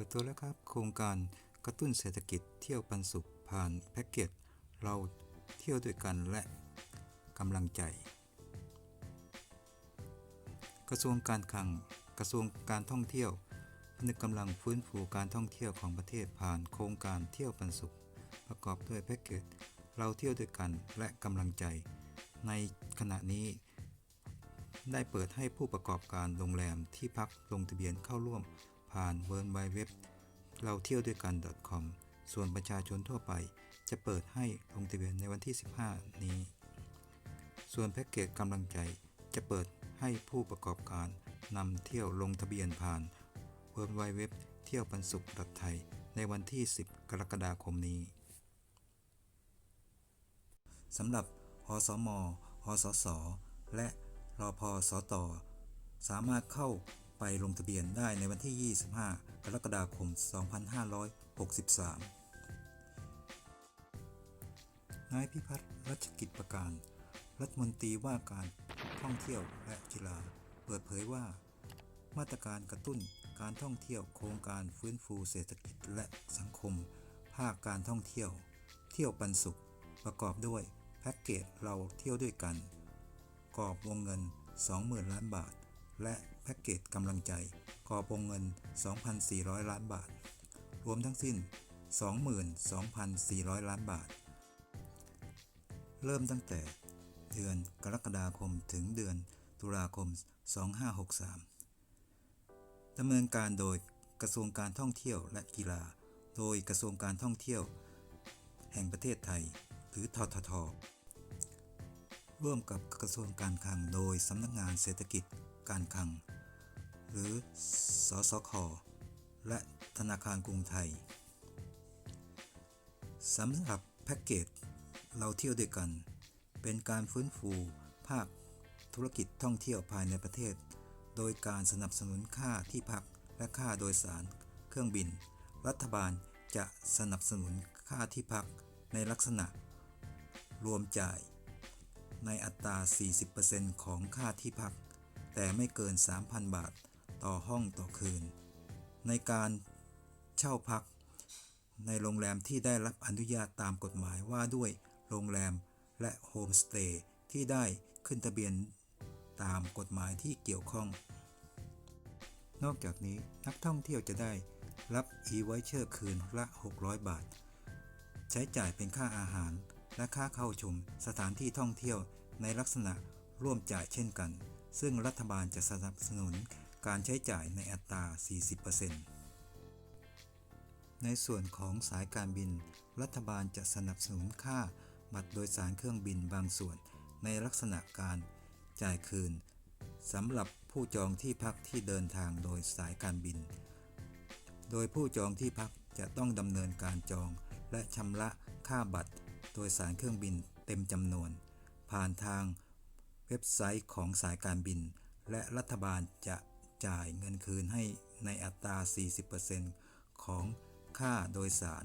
ปิดตัวแล้วครับ โครงการกระตุ้นเศรษฐกิจเที่ยวปันสุขผ่านแพ็กเกจเราเที่ยวด้วยกันและกำลังใจ กระทรวงการคลังกระทรวงการท่องเที่ยวนึกกำลังฟื้นฟูการท่องเที่ยวของประเทศผ่านโครงการเที่ยวปันสุข ประกอบด้วยแพ็กเกจเราเที่ยวด้วยกันและกำลังใจ ในขณะนี้ ได้เปิดให้ผู้ประกอบการโรงแรมที่พักลงทะเบียนเข้าร่วม ผ่านเวิร์ i ไ e เว็บเราเที่ยวด้วยกัน .com ส่วนประชาชนทั่วไปจะเปิดให้ลงทะเบียนในวันที่ 15 นี้ ส่วนแพ็กเกจกำลังใจจะเปิดให้ผู้ประกอบการนำเที่ยวลงทะเบียนผ่านเวิร์ i ไ e เว็บเที่ยวปันสุขไทยในวันที่ 10 กรกฎาคมนี้สำหรับอสมอสส และรอพอสต สามารถเข้า ไปลงทะเบียนได้ในวันที่ 25 กรกฎาคม 2563 นายพิพัฒน์รัชกิจประการ รัฐมนตรีว่าการท่องเที่ยวและกีฬา เปิดเผยว่า มาตรการกระตุ้นการท่องเที่ยวโครงการฟื้นฟูเศรษฐกิจและสังคม ภาคการท่องเที่ยว เที่ยวปันสุข ประกอบด้วยแพ็กเกจเราเที่ยวด้วยกันกรอบวงเงิน 20,000 ล้านบาท และแพ็กเกจกำลังใจกอบวงเงิน 2,400 ล้านบาท รวมทั้งสิ้น 22,400 ล้านบาท เริ่มตั้งแต่เดือนกรกฎาคมถึงเดือนตุลาคม 2563ดำเนินการโดยกระทรวงการท่องเที่ยวและกีฬา โดยกระทรวงการท่องเที่ยว แห่งประเทศไทย หรือทททร่วมกับกระทรวงการคลังโดยสำนักงานเศรษฐกิจ การคลัง หรือ สสค และธนาคารกรุงไทยสำหรับแพ็กเกจเราเที่ยวด้วยกัน เป็นการฟื้นฟูภาคธุรกิจท่องเที่ยวภายในประเทศ โดยการสนับสนุนค่าที่พักและค่าโดยสารเครื่องบิน รัฐบาลจะสนับสนุนค่าที่พักในลักษณะ รวมจ่าย ในอัตรา 40%ของค่าที่พัก แต่ไม่เกิน 3,000 บาทต่อห้องต่อคืน ในการเช่าพัก ในโรงแรมที่ได้รับอนุญาตตามกฎหมายว่าด้วยโรงแรมและโฮมสเตย์ที่ได้ขึ้นทะเบียนตามกฎหมายที่เกี่ยวข้อง นอกจากนี้นักท่องเที่ยวจะได้รับ e-voucher คืนละ 600 บาท ใช้จ่ายเป็นค่าอาหารและค่าเข้าชมสถานที่ท่องเที่ยวในลักษณะร่วมจ่ายเช่นกัน ซึ่งรัฐบาลจะสนับสนุนการใช้จ่ายในอัตรา 40%ในส่วนของสายการบิน รัฐบาลจะสนับสนุนค่าบัตรโดยสารเครื่องบินบางส่วน ในลักษณะการจ่ายคืนสำหรับผู้จองที่พักที่เดินทางโดยสายการบิน โดยผู้จองที่พักจะต้องดำเนินการจอง และชำระค่าบัตรโดยสารเครื่องบินเต็มจำนวน ผ่านทาง เว็บไซต์ของสายการบิน และรัฐบาลจะจ่ายเงินคืนให้ในอัตรา 40%ของค่าโดยสาร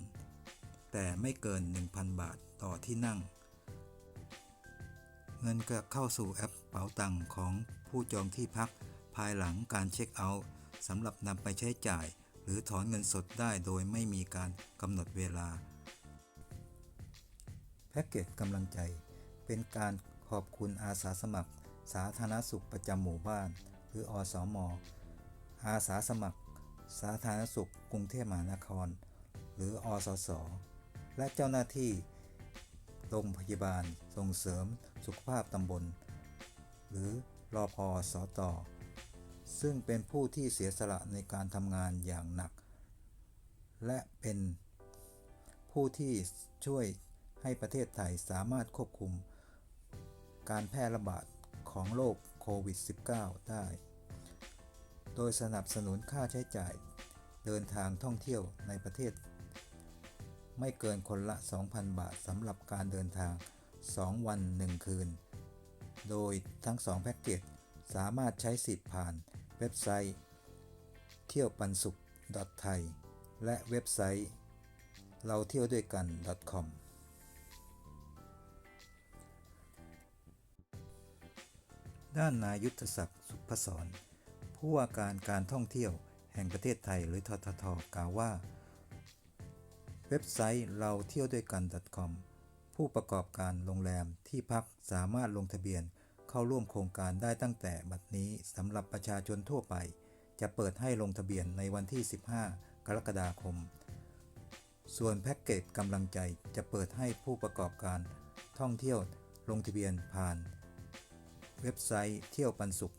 แต่ไม่เกิน 1,000 บาทต่อที่นั่ง เงินจะเข้าสู่แอปเป๋าตังของผู้จองที่พักภายหลังการเช็คเอาท์สำหรับนำไปใช้จ่าย หรือถอนเงินสดได้โดยไม่มีการกำหนดเวลา แพ็กเกจกำลังใจ เป็นการ ขอบคุณอาสาสมัคร สาธารณสุขประจำหมู่บ้าน หรืออสมอาสาสมัคร สาธารณสุขกรุงเทพมหานคร หรืออสส และเจ้าหน้าที่ โรงพยาบาล ส่งเสริม สุขภาพตำบล หรือรอพอสอตอซึ่งเป็นผู้ที่เสียสละในการทำงานอย่างหนัก และเป็นผู้ที่ช่วยให้ประเทศไทยสามารถควบคุม การแพร่ระบาดของโรคโควิด -19 ได้ โดยสนับสนุนค่าใช้จ่ายเดินทางท่องเที่ยวในประเทศ ไม่เกินคนละ 2,000 บาทสำหรับการเดินทาง 2 วัน 1 คืน โดยทั้ง 2 แพ็กเกจสามารถใช้สิทธิ์ผ่านเว็บไซต์ เที่ยวปันสุขไทยและเว็บไซต์ เราเที่ยวด้วยกัน .com ด้านนายุทธศักดิ์สุพศร ผู้ว่าการการท่องเที่ยวแห่งประเทศไทยหรือทททกล่าวว่า เว็บไซต์เราเที่ยวด้วยกัน .com ผู้ประกอบการโรงแรมที่พักสามารถลงทะเบียนเข้าร่วมโครงการได้ตั้งแต่บัดนี้สำหรับประชาชนทั่วไป จะเปิดให้ลงทะเบียนในวันที่ 15 กรกฎาคม ส่วนแพ็กเกจกำลังใจจะเปิดให้ผู้ประกอบการท่องเที่ยวลงทะเบียนผ่าน เว็บไซต์เที่ยวปันสุข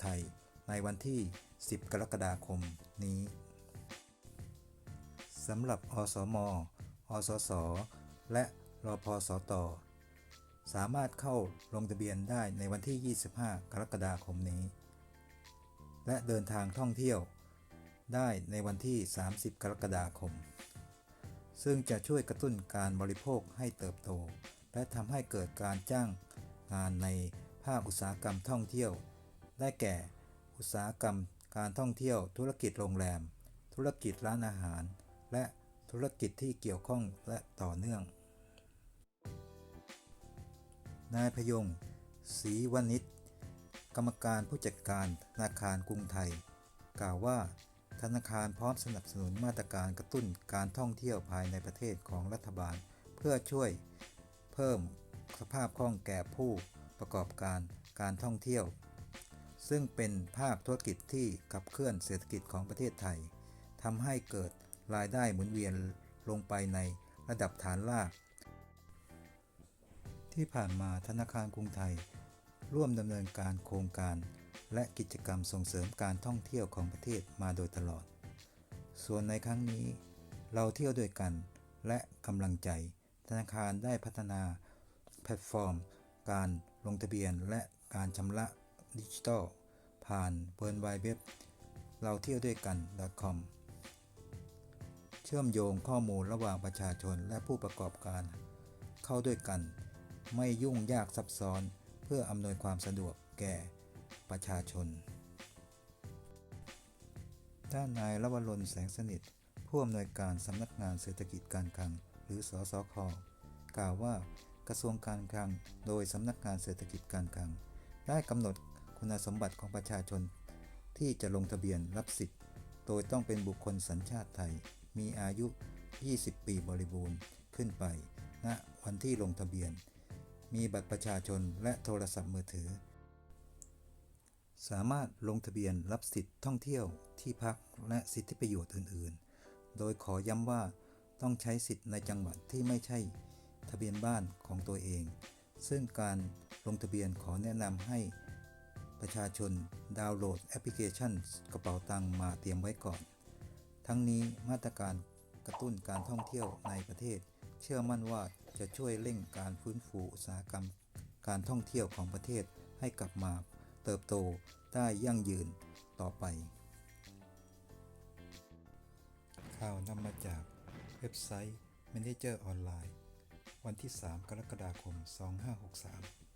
ไทยในวันที่ 10 กรกฎาคมนี้สำหรับอสม อสส และรอพสต สามารถเข้าลงทะเบียนได้ในวันที่ 25 กรกฎาคมนี้ และเดินทางท่องเที่ยวได้ในวันที่ 30 กรกฎาคม ซึ่งจะช่วยกระตุ้นการบริโภคให้เติบโต และทำให้เกิดการจ้างงานใน ภาคอุตสาหกรรมท่องเที่ยว ได้แก่ อุตสาหกรรมการท่องเที่ยว ธุรกิจโรงแรม ธุรกิจร้านอาหาร และธุรกิจที่เกี่ยวข้องและต่อเนื่อง นายพยงศรีวณิชกรรมการผู้จัดการธนาคารกรุงไทย กล่าวว่า ธนาคารพร้อมสนับสนุนมาตรการกระตุ้นการท่องเที่ยวภายในประเทศของรัฐบาล เพื่อช่วยเพิ่มสภาพคล่องแก่ผู้ ประกอบการการท่องเที่ยว ซึ่งเป็นภาคธุรกิจที่ขับเคลื่อนเศรษฐกิจของประเทศไทยทำให้เกิดรายได้หมุนเวียนลงไปในระดับฐานราก ที่ผ่านมาธนาคารกรุงไทย ร่วมดำเนินการโครงการ และกิจกรรมส่งเสริมการท่องเที่ยวของประเทศมาโดยตลอด ส่วนในครั้งนี้ เราเที่ยวด้วยกันและกำลังใจ ธนาคารได้พัฒนาแพลตฟอร์ม การลงทะเบียนและการชำระดิจิทัล ผ่านเวิร์นไวเว็บเราเที่ยวด้วยกัน .com เชื่อมโยงข้อมูลระหว่างประชาชนและผู้ประกอบการ เข้าด้วยกัน ไม่ยุ่งยากซับซ้อนเพื่ออำนวยความสะดวกแก่ประชาชน ด้านนายรวรนแสงสนิท ผู้อำนวยการสำนักงานเศรษฐกิจการคลัง หรือสสคกล่าวว่า กระทรวงการคลัง โดยสำนักงานเศรษฐกิจการคลัง ได้กำหนดคุณสมบัติของประชาชน ที่จะลงทะเบียนรับสิทธิ์ โดยต้องเป็นบุคคลสัญชาติไทย มีอายุ 20 ปีบริบูรณ์ขึ้นไปณวันที่ลงทะเบียน มีบัตรประชาชนและโทรศัพท์มือถือ สามารถลงทะเบียนรับสิทธิ์ท่องเที่ยวที่พักและสิทธิประโยชน์อื่น ๆ โดยขอย้ำว่าต้องใช้สิทธิ์ในจังหวัดที่ไม่ใช่ ทะเบียนบ้านของตัวเอง ซึ่งการลงทะเบียนขอแนะนำให้ประชาชนดาวน์โหลดแอปพลิเคชันกระเป๋าตังมาเตรียมไว้ก่อน ทั้งนี้มาตรการกระตุ้นการท่องเที่ยวในประเทศ เชื่อมั่นว่าจะช่วยเร่งการฟื้นฟูอุตสาหกรรม การท่องเที่ยวของประเทศให้กลับมาเติบโตได้ยั่งยืนต่อไป ข่าวนำมาจากเว็บไซต์ Manager ออนไลน์ วันที่ 3 กรกฎาคม 2563